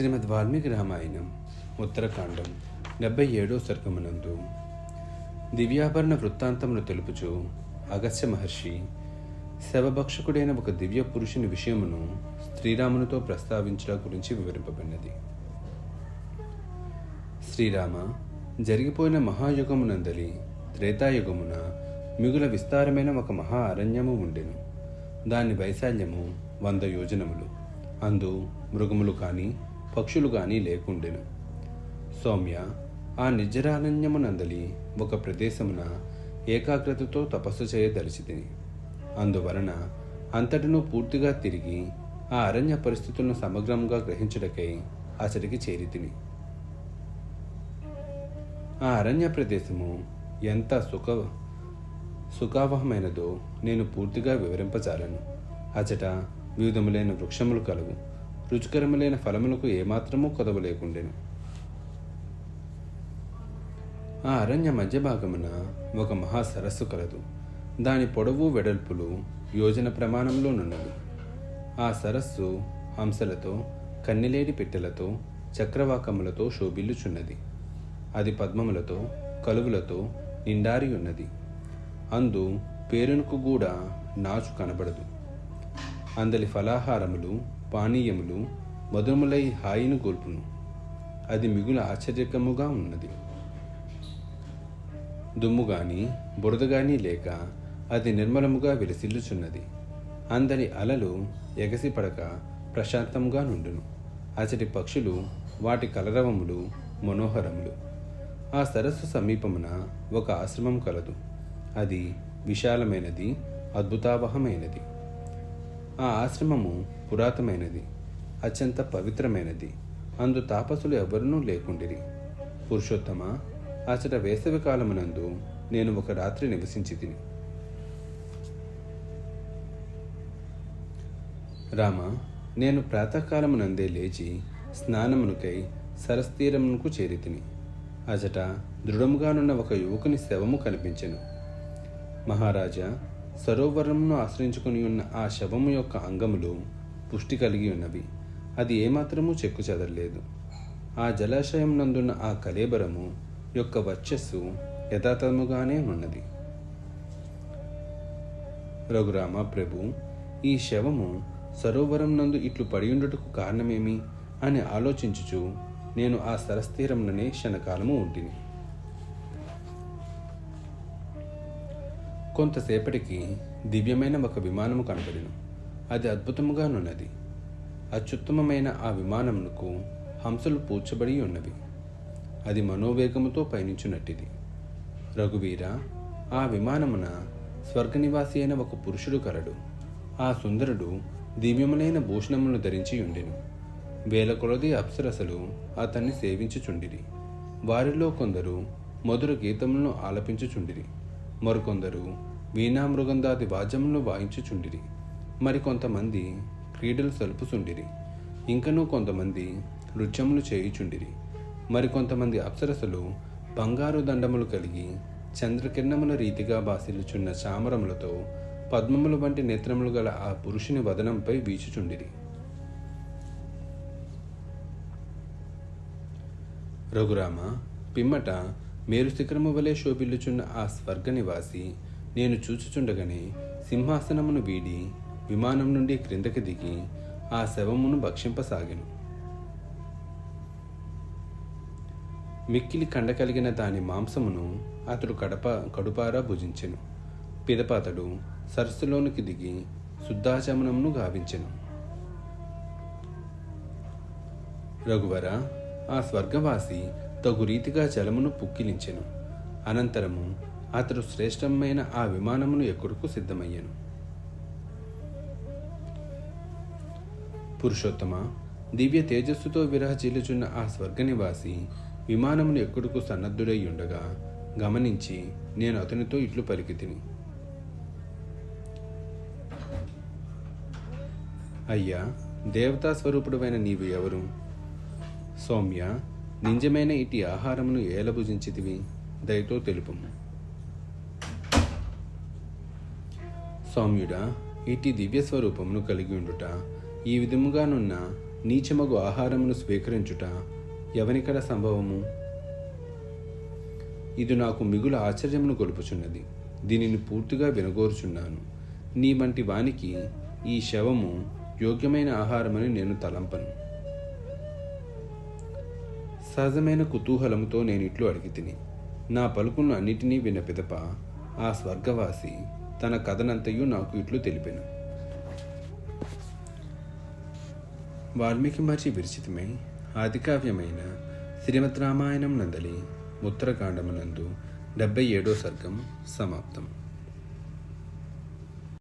శ్రీమద్ వాల్మీకి రామాయణం ఉత్తరకాండం డెబ్బై ఏడో సర్గమునందు. దివ్యాభరణ వృత్తాంతమును తెలుపుచు అగస్త్య మహర్షి శవభక్షకుడైన ఒక దివ్య పురుషుని విషయమును శ్రీరామునితో ప్రస్తావించడం గురించి వివరింపబడినది. శ్రీరామ జరిగిపోయిన మహాయుగమునందలి త్రేతాయుగమున మిగుల విస్తారమైన ఒక మహా అరణ్యము ఉండెను. దాని వైశాల్యము వంద యోజనములు. అందు మృగములు కానీ పక్షులు కానీ లేకుండెను. సౌమ్య ఆ నిర్జరారణ్యమునందలి ఒక ప్రదేశమున ఏకాగ్రతతో తపస్సు చేయదలిచితిని అందువలన అంతటినూ పూర్తిగా తిరిగి ఆ అరణ్య పరిస్థితులను సమగ్రంగా గ్రహించుటకై అతడికి చేరితిని. ఆ అరణ్య ప్రదేశము ఎంత సుఖ సుఖావహమైనదో నేను పూర్తిగా వివరింపజాలను. అచట వివిధములైన వృక్షములు కలవు రుచికరములైన ఫలములకు ఏమాత్రమూ కొదవ లేకుండెను. ఆ అరణ్య మధ్య భాగమున ఒక మహా సరస్సు కలదు. దాని పొడవు వెడల్పులు యోజన ప్రమాణంలోనున్నవి ఆ సరస్సు హంసలతో కన్నెలేడి పెట్టెలతో చక్రవాకములతో శోభిల్లుచున్నది. అది పద్మములతో కలువులతో నిండారి ఉన్నది అందు పేరునకు కూడా నాచు కనబడదు. అందలి ఫలాహారములు పానీయములు మధురములై హాయిను గొల్పును అది మిగుల ఆశ్చర్యకముగా ఉన్నది. దుమ్ము గాని బురద గాని లేక అది నిర్మలముగా విలసిల్లుచున్నది. అందరి అలలు ఎగసిపడక ప్రశాంతంగా నుండును. అచటి పక్షులు వాటి కలరవములు మనోహరములు. ఆ సరస్సు సమీపమున ఒక ఆశ్రమం కలదు. అది విశాలమైనది అద్భుతావహమైనది. ఆ ఆశ్రమము పురాతనమైనది అత్యంత పవిత్రమైనది. అందు తాపసులు ఎవరునూ లేకుండిరి. పురుషోత్తమ అచట వేసవి కాలమునందు నేను ఒక రాత్రి నివసించితిని. రామ నేను ప్రాతకాలమునందే లేచి స్నానమునుకై సరస్తీరమునకు చేరితిని. అచట దృఢముగానున్న ఒక యువకుని శవము కనిపించెను. మహారాజా సరోవరంను ఆశ్రయించుకుని ఉన్న ఆ శవము యొక్క అంగములు పుష్టి కలిగి ఉన్నవి. అది ఏమాత్రమూ చెక్కు చెదరలేదు. ఆ జలాశయం నందున్న ఆ కలేబరము యొక్క వర్చస్సు యథాతముగానే ఉన్నది. రఘురామ ప్రభు ఈ శవము సరోవరం నందు ఇట్లు పడియుండుటకు కారణమేమి అని ఆలోచించుచు నేను ఆ సరస్తీరంలోనే క్షణకాలము ఉంటిని. కొంతసేపటికి దివ్యమైన ఒక విమానము కనబడిను. అది అద్భుతముగానున్నది అత్యుత్తమమైన ఆ విమానమునకు హంసలు పూడ్చబడి ఉన్నవి. అది మనోవేగముతో పయనించున్నట్టిది రఘువీర ఆ విమానమున స్వర్గనివాసి అయిన ఒక పురుషుడు కలడు. ఆ సుందరుడు దివ్యములైన భూషణములను ధరించి ఉండెను వేల కొలది అప్సరసలు అతన్ని సేవించుచుండిరి. వారిలో కొందరు మధుర గీతములను ఆలపించుచుండిరి. మరికొందరు వీణామృగందాది వాద్యములను వాయించుచుండిరి. మరికొంతమంది క్రీడలు సలుపుచుండిరి. ఇంకనూ కొంతమంది నృత్యములు చేయుచుండిరి. మరికొంతమంది అప్సరసలు బంగారు దండములు కలిగి చంద్రకిరణముల రీతిగా బాసిల్లుచున్న చామరములతో పద్మముల వంటి నేత్రములు గల ఆ పురుషుని వదనంపై వీచుచుండిరి. రఘురామ పిమ్మట మేరు శిఖరము వలె శోభిల్లుచున్న ఆ స్వర్గ నివాసి నేను చూచుచుండగానే సింహాసనమును వీడి విమానం నుండి క్రిందకి దిగి ఆ శవమును భక్షింపసాగాను. మిక్కిలి కండ కలిగిన దాని మాంసమును అతడు కడప కడుపారా భుజించెను. పిదపాతడు సరస్సులోనికి దిగి శుద్ధాచమనమును గావించెను. రఘువర ఆ స్వర్గవాసి తగు రీతిగా జలమును పుక్కిలించెను. అనంతరము అతడు శ్రేష్టమైన ఆ విమానమును ఎక్కుడుకు సిద్ధమయ్యను. పురుషోత్తమ దివ్య తేజస్సుతో విరహజీలుచున్న ఆ స్వర్గనివాసి విమానమును ఎక్కుడుకు సన్నద్ధుడై ఉండగా గమనించి నేను అతనితో ఇట్లు పలికితిని. అయ్యా దేవతా స్వరూపుడువైన నీవు ఎవరు? సౌమ్య నింజమైన ఇటు ఆహారమును ఏల భుజించితివి దయతో తెలుపు సౌమ్యుడా ఇటు దివ్య స్వరూపమును కలిగి ఉండుట ఈ విధముగానున్న నీచమగు ఆహారమును స్వీకరించుట ఎవనికడ సంభవము? ఇది నాకు మిగుల ఆశ్చర్యమును గొలుపుచున్నది. దీనిని పూర్తిగా వినగోరుచున్నాను. నీ వంటి వానికి ఈ శవము యోగ్యమైన ఆహారమని నేను తలంపను. సహజమైన కుతూహలంతో నేను ఇట్లు అడిగి తిని నా పలుకులను అన్నిటినీ విన్న పిదప ఆ స్వర్గవాసి తన కథనంతయు నాకు ఇట్లు తెలిపెను. వాల్మీకి మహర్షి విరచితమై ఆదికావ్యమైన శ్రీమద్ రామాయణం నందలి ఉత్తరకాండమునందు డెబ్బై ఏడో సర్గం సమాప్తం.